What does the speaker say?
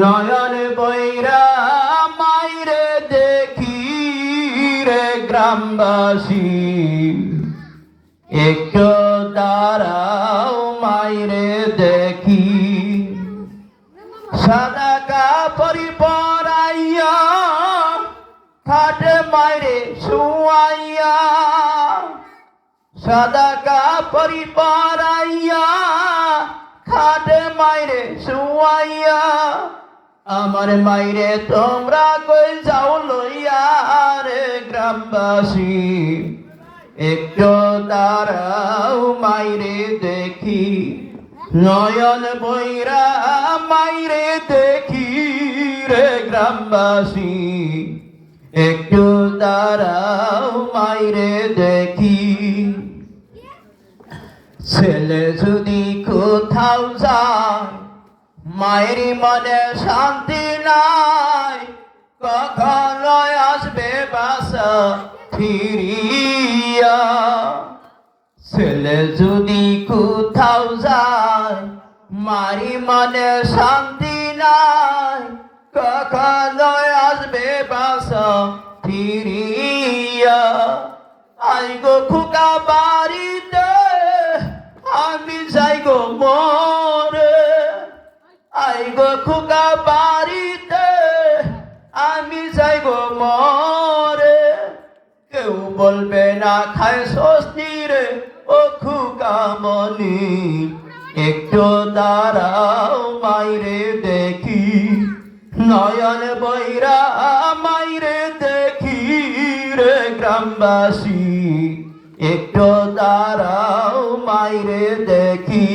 নয়ন বৈরা মাইরে দেখি রে গ্রামবাসী। একটু দাঁড়াও মাইরে দেখি। সাদা কাপড় পরাইয়া খাটে মাইরে শুয়াইয়া, সাদা কাপড় পরাইয়া খাটে মাইরে শুয়াইয়া, আমার মাইরে তোমরা কই যাও লইয়া রে গ্রামবাসী? একটু দাঁড়াও মাইরে দেখি, নয়ন বৈরা মাইরে দেখি রে গ্রামবাসী। একটু দাঁড়াও মাইরে দেখি। ছেলে যদি কোথাও যায়, মায়ের মনে শান্তি নাই। কখনো আসবে বাসা ফিরিয়া। ছেলে যদি কোথাও যায় মারি মনে শান্তি নাই। কখনো আসবে বাসা ফিরিয়া। আই গো আমি গো মরে, আই গো খুকা বাড়িতে, আমি যাই গো মরে। কেউ বলবে না, খায় স্বস্তি রে, ও খুকা মনি, একটু দাঁড়াও মাইরে দেখি, নয়ন বৈরা মাইরে দেখি রে গ্রামবাসী। একটু দাঁড়াও মাইরে দেখি।